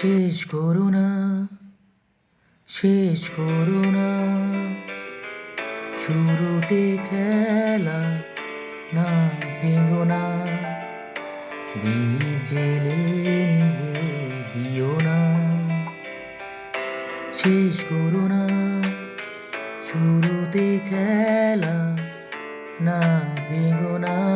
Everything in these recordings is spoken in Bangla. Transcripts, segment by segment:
শেষ করো না, শেষ করো না। শুরুতে খেলা না, ভেঙো না। জেলে নিভে দিও না। শেষ করো না, শুরুতে খেলা না, ভেঙো না।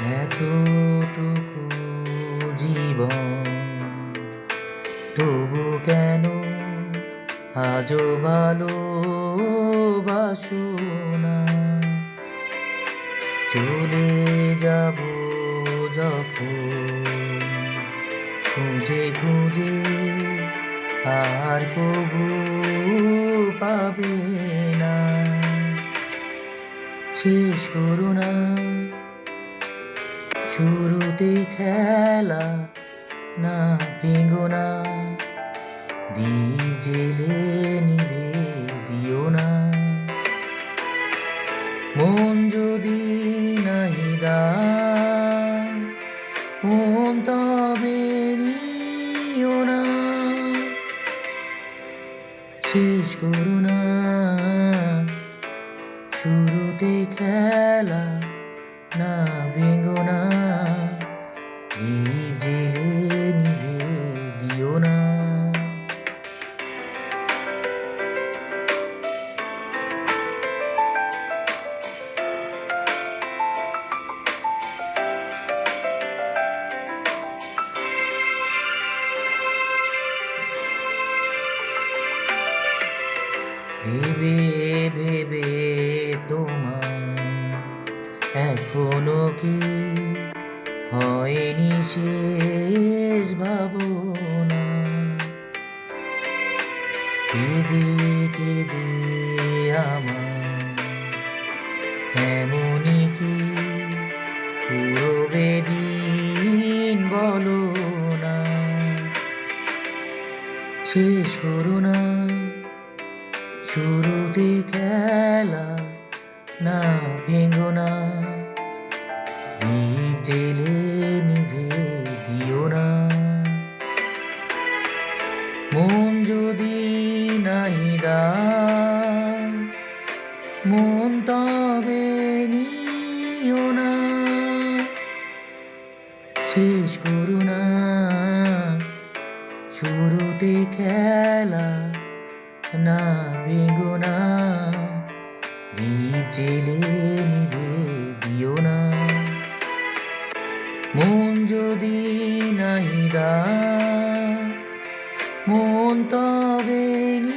এতটুকু জীবন তবু কেন আজও ভালো না? চলে যাব যখন খুঁজে খুঁজে আর কবু পাবে না। শেষ করো না। শুরুতে খেলা না ভেঙো না। দ্বীপ জেলে নিভে দিও না। মন যদি নাহি মন তবে নিও না। শেষ করো না। শুরুতে খেলা জেলে নিভে দিও না। ভেবে ভেবে তোমার এখনও কি হয়নি শেষ ভাবনা। কেঁদে কেঁদে আমার এমনই কি পুরবে দিন বলো না। শেষ করো না, শুরুতে খেলা না ভেঙো না। জেলে মন যদি নাই মন তবে নিও না। শেষ করো না শুরুতে খেলা না ভেঙো না দ্বীপ জেলে নিভে দিও না। মন যদি নাহি monta venir